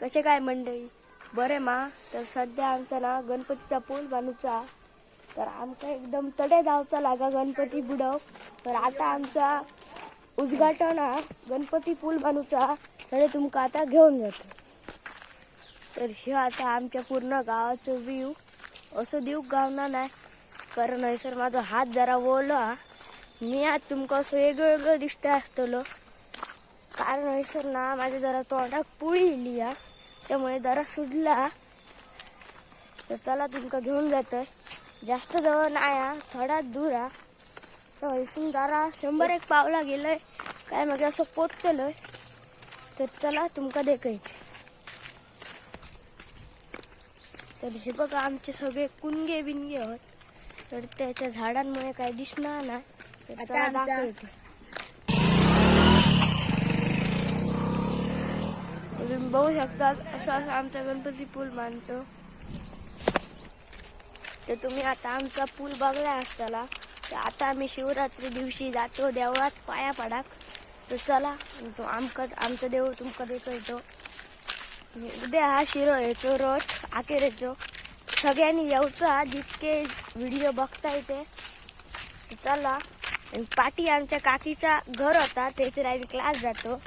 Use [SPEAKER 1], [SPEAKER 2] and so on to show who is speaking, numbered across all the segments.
[SPEAKER 1] कसे काय मंडळी? बरे मा? तर सध्या आमचा ना गणपतीचा पूल बांधूचा तर आमका एकदम तडे धावचा लागा गणपती बुडव. तर आता आमचा उद्घाटन हा गणपती पूल बांधूचा तडे तुमका आता घेऊन जातो. तर हे आता आमच्या पूर्ण गावाचं व्ह्यू असं देऊ गावना नाही कारण हयसर माझा हात जरा ओला. मी आज तुमका असं वेगळं वेगळं दिसतं असतलो. कारण हयसर ना माझ्या जरा तोंडाक पुळी इली हा. त्यामुळे जरा सुडला तर चला तुमका घेऊन जातोय. जास्त जवळ नाही हा. थोडा दूर हा. तर हयसून जरा शंभर एक पावला गेलंय. काय मग असं पोचतलोय तर चला तुमका देखय तर हे बघा आमचे सगळे कुणगे बिनगे आहोत. तर त्याच्या झाडांमुळे काय दिसणार नाही तर
[SPEAKER 2] आता
[SPEAKER 1] चला
[SPEAKER 2] आमचा-
[SPEAKER 1] दाखवतो तुम्ही बघू शकता असं असं आमचा गणपती पूल मानतो तर तुम्ही आता आमचा पूल बघला असताना तर आता आम्ही शिवरात्री दिवशी जातो देवळात पाया पडाक तर चला तो आमका आमचा देव तुमका देतो येतो उद्या हा शिरो येतो रोज आखेर येतो. सगळ्यांनी येऊचा जितके व्हिडिओ बघता येते. चला पाठी आमच्या काकीचा घर होता त्याचे आम्ही क्लास जातो.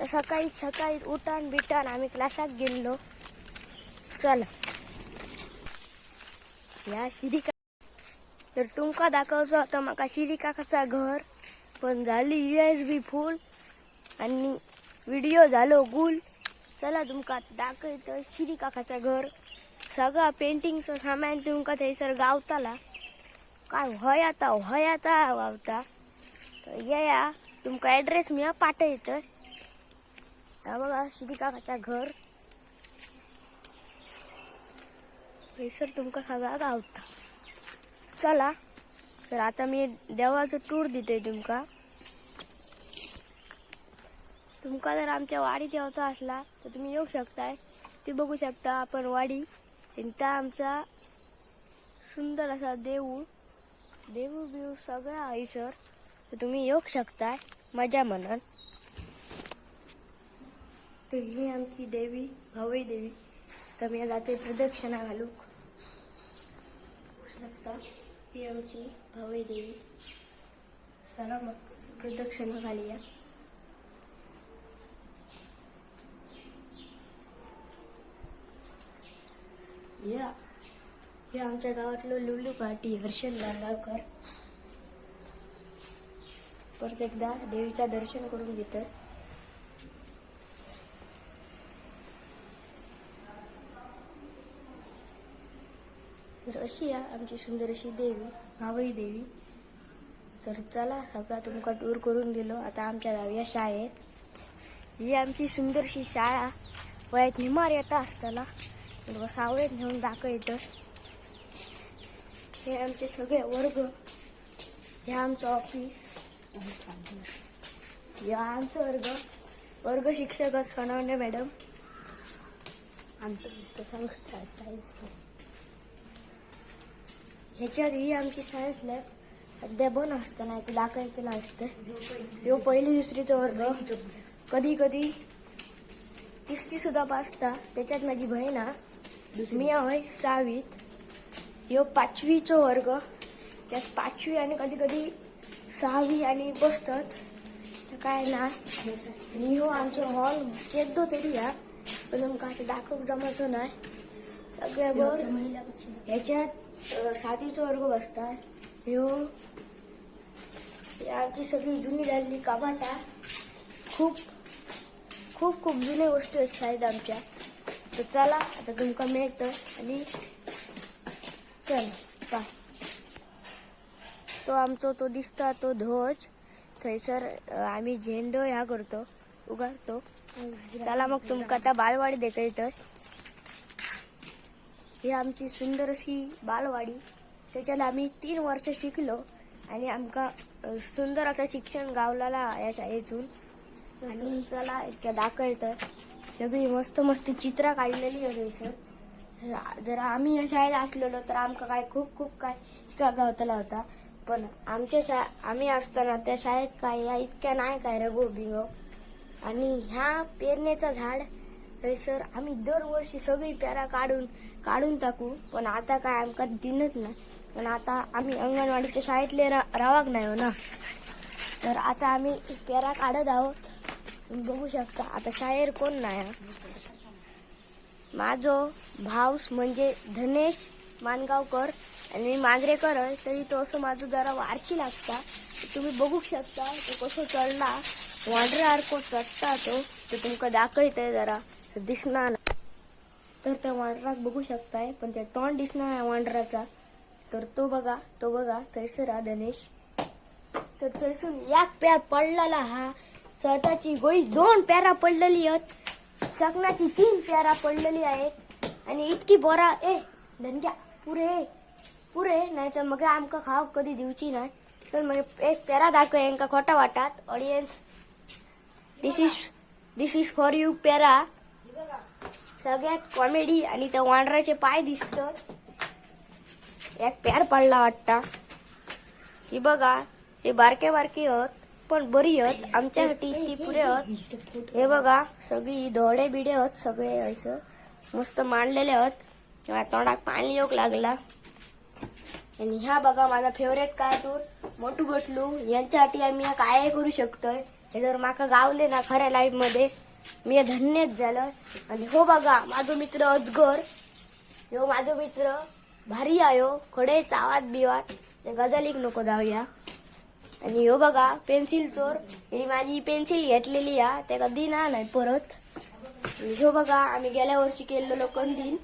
[SPEAKER 1] तर सकाळी सकाळी उठान बिटान आम्ही क्लासात गेलो. चला. या शिरिका तर तुमका दाखवचं होतं माका शिरिकाकाचा घर. पण झाली यू एस बी फुल आणि व्हिडिओ झालो गुल. चला तुमका दाखवतं शिरिकाकाचं घर. सगळं पेंटिंगचं सामान तुमका थंयसर गावताला. काय हय आता हय आता वावता तर या तुमका ॲड्रेस मी पाठवतोय हा बघा शिदी काकाचा घर. सर तुमका सगळा गावता. चला तर आता मी देवाचं टूर देते तुमका. तुमका जर आमच्या वाडीत यायचा असला तर तुम्ही येऊ शकताय. ते बघू शकता आपण वाडी. आणि त्या आमचा सुंदर असा देऊळ. देऊळ बिऊ सगळं आहे सर तर तुम्ही येऊ शकताय. मजा म्हणून तर ही आमची देवी भवई देवी. तर मी जाते प्रदक्षिणा घालू. शकता ही आमची भवई देवी. चला मग प्रदक्षिणा घालूया. या. हे आमच्या गावातलं लुलू पार्टी हर्षल लांगावकर परत एकदा देवीच्या दर्शन करून घेतं तर अशी आहे आमची सुंदर अशी देवी भावई देवी. तर चला सगळा तुमका टूर करून दिलो. आता आमच्या जाऊया शाळेत. ही आमची सुंदरशी शाळा. वयात निमार येता असताना. सावळेत नेऊन दाखवतं. हे आमचे सगळे वर्ग. हे आमचं ऑफिस हे आमचं वर्ग. वर्ग शिक्षक सणवणे मॅडम आमचं संस्था ह्याच्यात ही आमची सायन्स लॅब सध्या बंद असतं नाही ते दाखवायचं असतं. यो पहिली दुसरीचा वर्ग. कधी कधी तिसरी सुद्धा पाचता. त्याच्यात माझी बहीण हा. मी आहे सहावीत. यो पाचवीचो वर्ग. त्यात पाचवी आणि कधी कधी सहावी आणि बसतात. तर काय नाही आणि हो आमचो हॉल केदो तरी या पण आमकां असं दाखवूक जमायचो नाही. सगळ्या बघ. ह्याच्यात सातवीचो वर्ग बसता. ह्यो आमची सगळी जुनी झालेली कपाटा खूप खूप खूप जुने गोष्टी आहेत शाळेत आमच्या. तर चला आता तुमका मिळतं आणि चल बाय तो आमचो तो दिसता तो ध्वज. थंयसर आम्ही झेंडो ह्या करतो. उगारतो चला मग तुमका आता बालवाडी देखयतोय ही आमची सुंदर अशी बालवाडी. त्याच्यात आम्ही तीन वर्ष शिकलो आणि आमका सुंदर असं शिक्षण गावलाला या शाळेतून. आणि चला इतक्या दाखवतं. सगळी मस्त मस्त चित्र काढलेली आहे सर. जर आम्ही या शाळेत असलेलो तर आमका काय खूप खूप काय शिका गावतला होता. पण आमच्या शा आम्ही असताना त्या शाळेत काय या इतक्या नाही काय रे गोबिंग. आणि ह्या पेरणेचं झाड सर आम्ही दरवर्षी सगळी पेरा काढून काढून टाकू. पण आता काय आमका दिनच नाही. पण आता आम्ही अंगणवाडीच्या शाळेतले रा रावाक नाही हो ना. तर आता आम्ही पेरा काढत आहोत. बघू शकता आता शाळेर कोण नाही माझो भाऊस म्हणजे धनेश मानगावकर आणि मी मांजरेकर आहे. तरी तो असं माझं जरा वारची लागता. तुम्ही बघू शकता तो कसं चढला. वांढरे आरको चढता तो. ते तुमका दाखवतंय जरा. दिसणार तर त्या वांढराक बघू शकताय पण त्या तोंड दिसणार आहे वांढराचा तर तो बघा तो बघा थंयसर हा धनेश. तर थंयसून एक प्यार पडलेला हा. स्वतःची गोळी दोन प्यारा पडलेली आहेत. सकनाची तीन प्यारा पडलेली आहेत. आणि इतकी बोरा ए धनग्या पुरे पुरे नाही तर मग आमका खाव कधी दिवची नाही तर मग एक पेरा दाखव यांका खोटा वाटात audience this is this is for you प्यारा. सगळ्यात कॉमेडी आणि त्या वांढराचे पाय दिसतात एक प्यार पडला वाटता. ही बघा हे बारके बारके हत पण बरी हत आमच्यासाठी ती पुरे हत हे बघा सगळी धोडे बिडे हत सगळे असं मस्त मांडलेले हत माझ्या तोंडात पाणी येऊक लागला. आणि ह्या बघा माझा फेवरेट कार्टून मोटू बटलू यांच्यासाठी आम्ही ह्या काय करू शकतोय? हे जर माका गावले ना खऱ्या लाईफमध्ये मी धन्यच झालं आणि हो बघा माझो मित्र अजगर. ह्यो माझो मित्र भारी आयो हो. खडे चावात बिवात गजालीक नको जाऊया. आणि ह्यो बघा पेन्सिल चोर. आणि माझी पेन्सिल घेतलेली हा. ते कधी ना नाही परत. ह्यो बघा आम्ही गेल्या वर्षी केलेलो कंदील.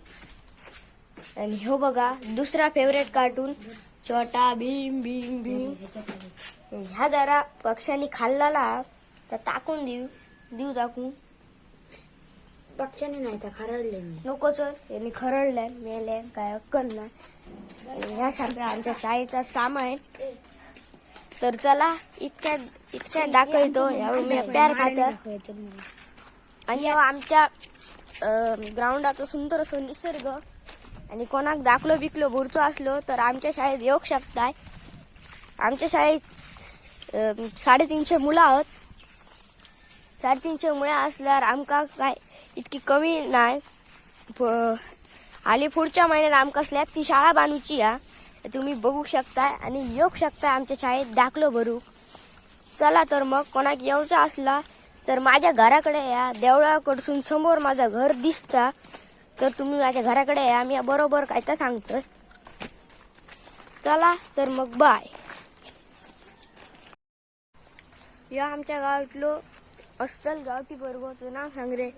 [SPEAKER 1] आणि ह्यो बघा दुसरा फेवरेट कार्टून छोटा भीम भीम भीम. ह्या जरा पक्ष्यांनी खाल्लेला तर टाकून देऊ देऊ टाकून.
[SPEAKER 2] पक्षाने नाही तर खरडले मी.
[SPEAKER 1] नको चल यांनी खरडल्या मेल्या काय अक्कल नाही सगळ्या आमच्या शाळेचा सामान तर चला इतक्या इतक्या दाखवतो यावेळी मी प्यार खात्यात. आणि ह्यो आमच्या ग्राउंडाचा सुंदर असो निसर्ग. आणि कोणाक दाखलो बिकलो बुरचो असलो तर आमच्या शाळेत येऊ शकताय. आमच्या शाळेत साडेतीनशे मुलं आहोत. साडेतीनशे मुळे असल्यावर आमका काय इतकी कमी नाही. आली पुढच्या महिन्यात आमका स्लॅबची शाळा बांधूची हा. तुम्ही बघू शकताय आणि येऊ शकताय आमच्या शाळेत. दाखलो भरू. चला तर मग कोणाक येऊचा असला तर माझ्या घराकडे या. देवळाकडसून समोर माझं घर दिसता. तर तुम्ही माझ्या घराकडे या. मी बरोबर काय तर सांगतोय. चला तर मग बाय या आमच्या गावातलो अस्सल गावठी बरोबर नाव सांग रे.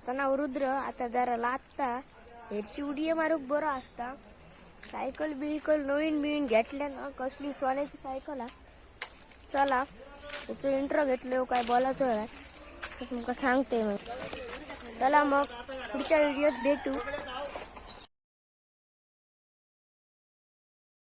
[SPEAKER 1] आता नाव रुद्र आता जरा लागता हेरशी उडी मारूक बरं असता. सायकल बिकल नवीन बिवीन घेतल्या ना कसली सोन्याची सायकल हा. चला त्याचं इंट्रो घेतलो हो, काय बोलायचो आहे. तुमका सांगते मग चला मग पुढच्या व्हिडिओत भेटू.